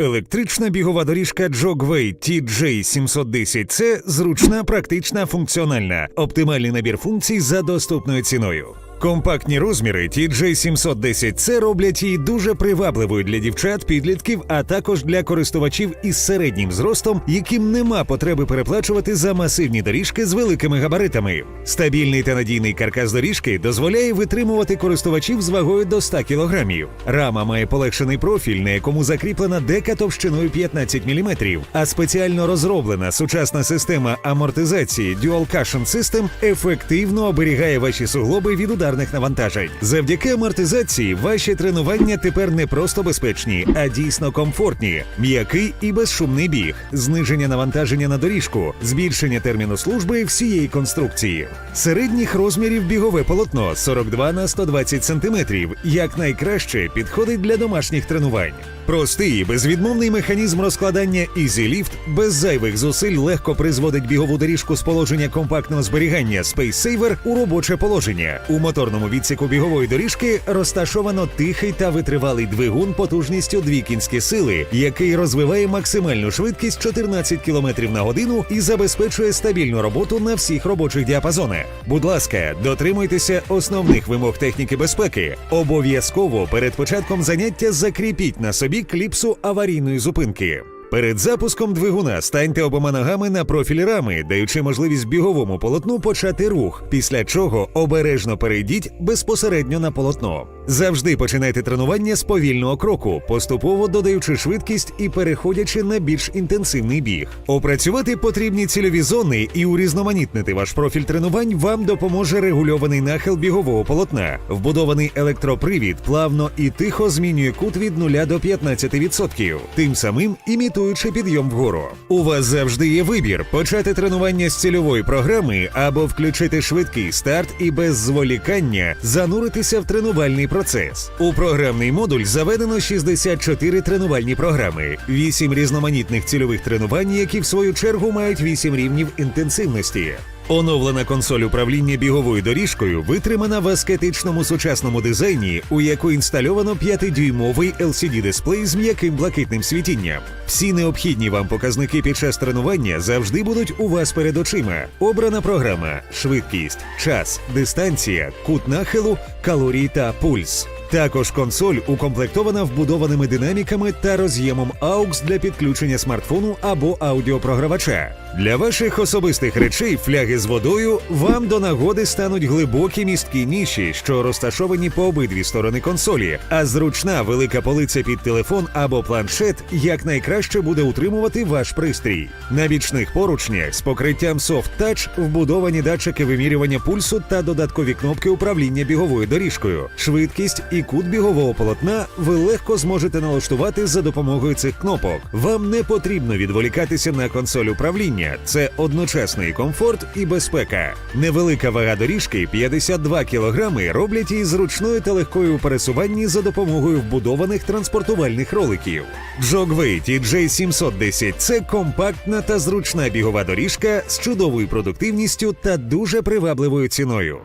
Електрична бігова доріжка Jogway TJ 710 це зручна, практична, функціональна, оптимальний набір функцій за доступною ціною. Компактні розміри TJ710C роблять її дуже привабливою для дівчат, підлітків, а також для користувачів із середнім зростом, яким нема потреби переплачувати за масивні доріжки з великими габаритами. Стабільний та надійний каркас доріжки дозволяє витримувати користувачів з вагою до 100 кг. Рама має полегшений профіль, на якому закріплена дека товщиною 15 мм, а спеціально розроблена сучасна система амортизації Dual Cushion System ефективно оберігає ваші суглоби від ударних навантажень. Завдяки амортизації ваші тренування тепер не просто безпечні, а дійсно комфортні, м'який і безшумний біг, зниження навантаження на доріжку, збільшення терміну служби всієї конструкції. Середніх розмірів бігове полотно 42 на 120 см, як найкраще підходить для домашніх тренувань. Простий і безвідмовний механізм розкладання EasyLift без зайвих зусиль легко призводить бігову доріжку з положення компактного зберігання Space Saver у робоче положення. У моторному відсіку бігової доріжки розташовано тихий та витривалий двигун потужністю 2 кінські сили, який розвиває максимальну швидкість 14 км на годину і забезпечує стабільну роботу на всіх робочих діапазонах. Будь ласка, дотримуйтеся основних вимог техніки безпеки. Обов'язково перед початком заняття закріпіть на собі кліпсу аварійної зупинки. Перед запуском двигуна станьте обома ногами на профіль рами, даючи можливість біговому полотну почати рух, після чого обережно перейдіть безпосередньо на полотно. Завжди починайте тренування з повільного кроку, поступово додаючи швидкість і переходячи на більш інтенсивний біг. Опрацювати потрібні цільові зони і урізноманітнити ваш профіль тренувань вам допоможе регульований нахил бігового полотна. Вбудований електропривід плавно і тихо змінює кут від 0 до 15%, тим самим імітуючи підйом вгору. У вас завжди є вибір почати тренування з цільової програми або включити швидкий старт і без зволікання зануритися в тренувальний процес. У програмний модуль заведено 64 тренувальні програми, 8 різноманітних цільових тренувань, які в свою чергу мають 8 рівнів інтенсивності. Оновлена консоль управління біговою доріжкою витримана в аскетичному сучасному дизайні, у яку інстальовано 5-дюймовий LCD-дисплей з м'яким блакитним світінням. Всі необхідні вам показники під час тренування завжди будуть у вас перед очима. Обрана програма, швидкість, час, дистанція, кут нахилу, калорії та пульс. Також консоль укомплектована вбудованими динаміками та роз'ємом AUX для підключення смартфону або аудіопрогравача. Для ваших особистих речей фляги з водою вам до нагоди стануть глибокі місткі ніші, що розташовані по обидві сторони консолі, а зручна велика полиця під телефон або планшет якнайкраще буде утримувати ваш пристрій. На бічних поручнях з покриттям Soft Touch вбудовані датчики вимірювання пульсу та додаткові кнопки управління біговою доріжкою. Швидкість і кут бігового полотна ви легко зможете налаштувати за допомогою цих кнопок. Вам не потрібно відволікатися на консоль управління. Це одночасний комфорт і безпека. Невелика вага доріжки 52 кілограми роблять її зручною та легкою у пересуванні за допомогою вбудованих транспортувальних роликів. Jogway TJ710 – це компактна та зручна бігова доріжка з чудовою продуктивністю та дуже привабливою ціною.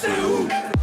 seu